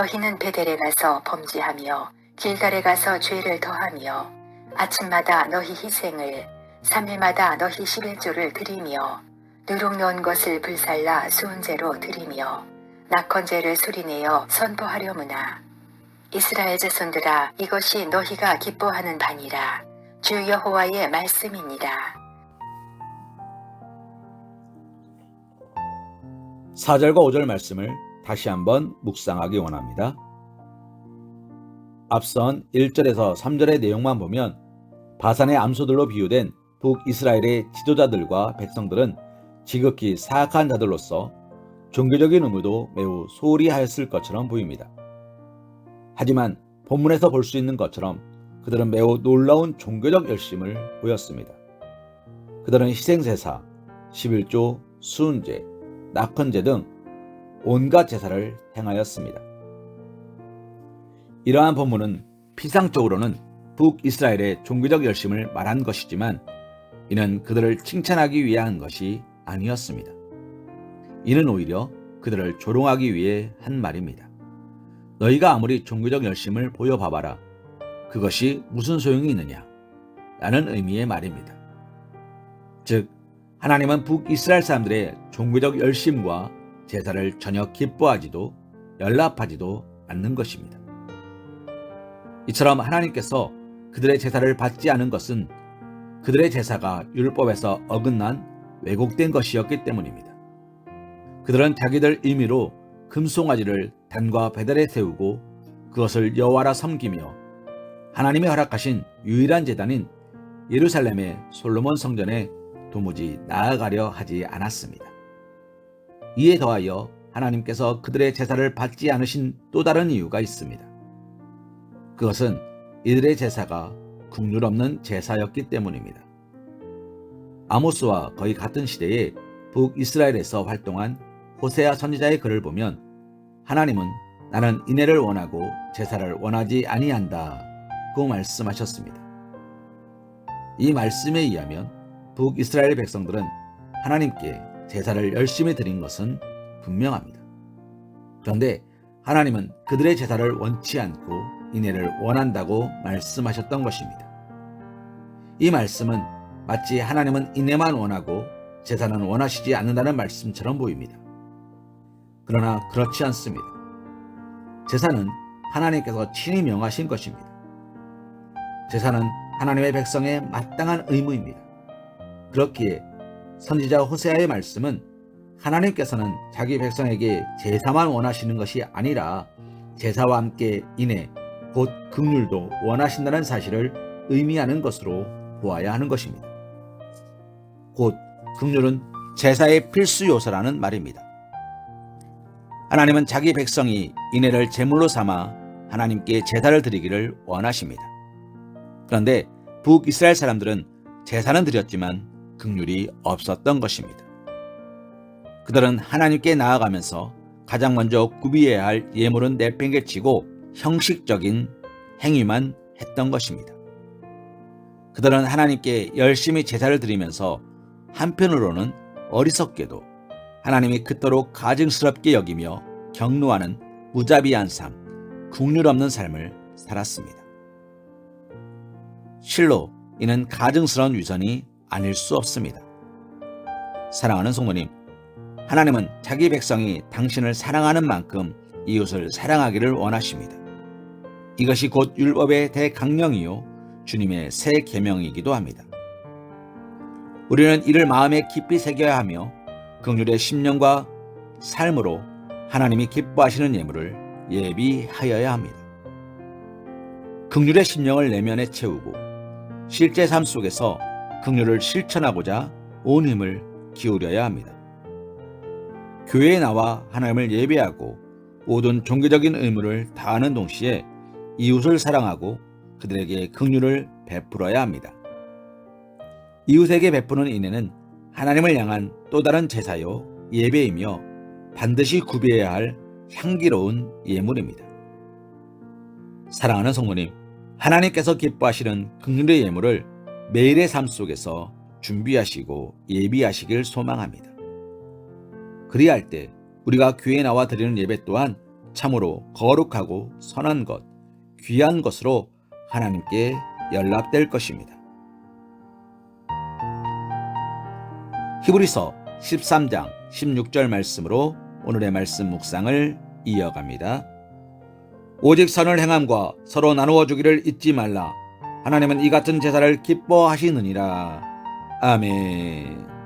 너희는 베델에 가서 범죄하며 길갈에 가서 죄를 더하며 아침마다 너희 희생을 삼일마다 너희 십일조를 드리며 누룩 넣은 것을 불살라 수은제로 드리며 낙헌제를 수리내어 선포하려무나. 이스라엘 자손들아 이것이 너희가 기뻐하는 바니라. 주 여호와의 말씀이니라. 4절과 5절 말씀을 다시 한번 묵상하기 원합니다. 앞선 1절에서 3절의 내용만 보면 바산의 암소들로 비유된 북이스라엘의 지도자들과 백성들은 지극히 사악한 자들로서 종교적인 의무도 매우 소홀히 하였을 것처럼 보입니다. 하지만 본문에서 볼 수 있는 것처럼 그들은 매우 놀라운 종교적 열심을 보였습니다. 그들은 희생제사, 11조, 수은제, 낙헌제 등 온갖 제사를 행하였습니다. 이러한 본문은 피상적으로는 북이스라엘의 종교적 열심을 말한 것이지만 이는 그들을 칭찬하기 위한 것이 아니었습니다. 이는 오히려 그들을 조롱하기 위해 한 말입니다. 너희가 아무리 종교적 열심을 보여봐봐라. 그것이 무슨 소용이 있느냐? 라는 의미의 말입니다. 즉, 하나님은 북이스라엘 사람들의 종교적 열심과 제사를 전혀 기뻐하지도 연락하지도 않는 것입니다. 이처럼 하나님께서 그들의 제사를 받지 않은 것은 그들의 제사가 율법에서 어긋난 왜곡된 것이었기 때문입니다. 그들은 자기들 임의로 금송아지를 단과 배달에 세우고 그것을 여호와라 섬기며 하나님이 허락하신 유일한 제단인 예루살렘의 솔로몬 성전에 도무지 나아가려 하지 않았습니다. 이에 더하여 하나님께서 그들의 제사를 받지 않으신 또 다른 이유가 있습니다. 그것은 이들의 제사가 국률 없는 제사였기 때문입니다. 아모스와 거의 같은 시대에 북이스라엘에서 활동한 호세아 선지자의 글을 보면 하나님은 나는 인애를 원하고 제사를 원하지 아니한다 고 말씀하셨습니다. 이 말씀에 의하면 북이스라엘 백성들은 하나님께 제사를 열심히 드린 것은 분명합니다. 그런데 하나님은 그들의 제사를 원치 않고 인애를 원한다고 말씀하셨던 것입니다. 이 말씀은 마치 하나님은 인애만 원하고 제사는 원하시지 않는다는 말씀처럼 보입니다. 그러나 그렇지 않습니다. 제사는 하나님께서 친히 명하신 것입니다. 제사는 하나님의 백성의 마땅한 의무입니다. 그렇기에 선지자 호세아의 말씀은 하나님께서는 자기 백성에게 제사만 원하시는 것이 아니라 제사와 함께 인해 곧 극률도 원하신다는 사실을 의미하는 것으로 보아야 하는 것입니다. 곧 극률은 제사의 필수 요소라는 말입니다. 하나님은 자기 백성이 인해를 제물로 삼아 하나님께 제사를 드리기를 원하십니다. 그런데 북이스라엘 사람들은 제사는 드렸지만 극률이 없었던 것입니다. 그들은 하나님께 나아가면서 가장 먼저 구비해야 할 예물은 내팽개치고 형식적인 행위만 했던 것입니다. 그들은 하나님께 열심히 제사를 드리면서 한편으로는 어리석게도 하나님이 그토록 가증스럽게 여기며 경노하는 무자비한 삶, 국률 없는 삶을 살았습니다. 실로 이는 가증스러운 위선이 아닐 수 없습니다. 사랑하는 성도님, 하나님은 자기 백성이 당신을 사랑하는 만큼 이웃을 사랑하기를 원하십니다. 이것이 곧 율법의 대강령이요 주님의 새 계명이기도 합니다. 우리는 이를 마음에 깊이 새겨야 하며 긍휼의 심령과 삶으로 하나님이 기뻐하시는 예물을 예비하여야 합니다. 긍휼의 심령을 내면에 채우고 실제 삶 속에서 긍휼을 실천하고자 온 힘을 기울여야 합니다. 교회에 나와 하나님을 예배하고 모든 종교적인 의무를 다하는 동시에 이웃을 사랑하고 그들에게 긍휼을 베풀어야 합니다. 이웃에게 베푸는 인해는 하나님을 향한 또 다른 제사요 예배이며 반드시 구비해야 할 향기로운 예물입니다. 사랑하는 성모님, 하나님께서 기뻐하시는 긍휼의 예물을 매일의 삶 속에서 준비하시고 예비하시길 소망합니다. 그리할 때 우리가 교회에 나와 드리는 예배 또한 참으로 거룩하고 선한 것, 귀한 것으로 하나님께 연락될 것입니다. 히브리서 13장 16절 말씀으로 오늘의 말씀 묵상을 이어갑니다. 오직 선을 행함과 서로 나누어 주기를 잊지 말라. 하나님은 이 같은 제사를 기뻐하시느니라. 아멘.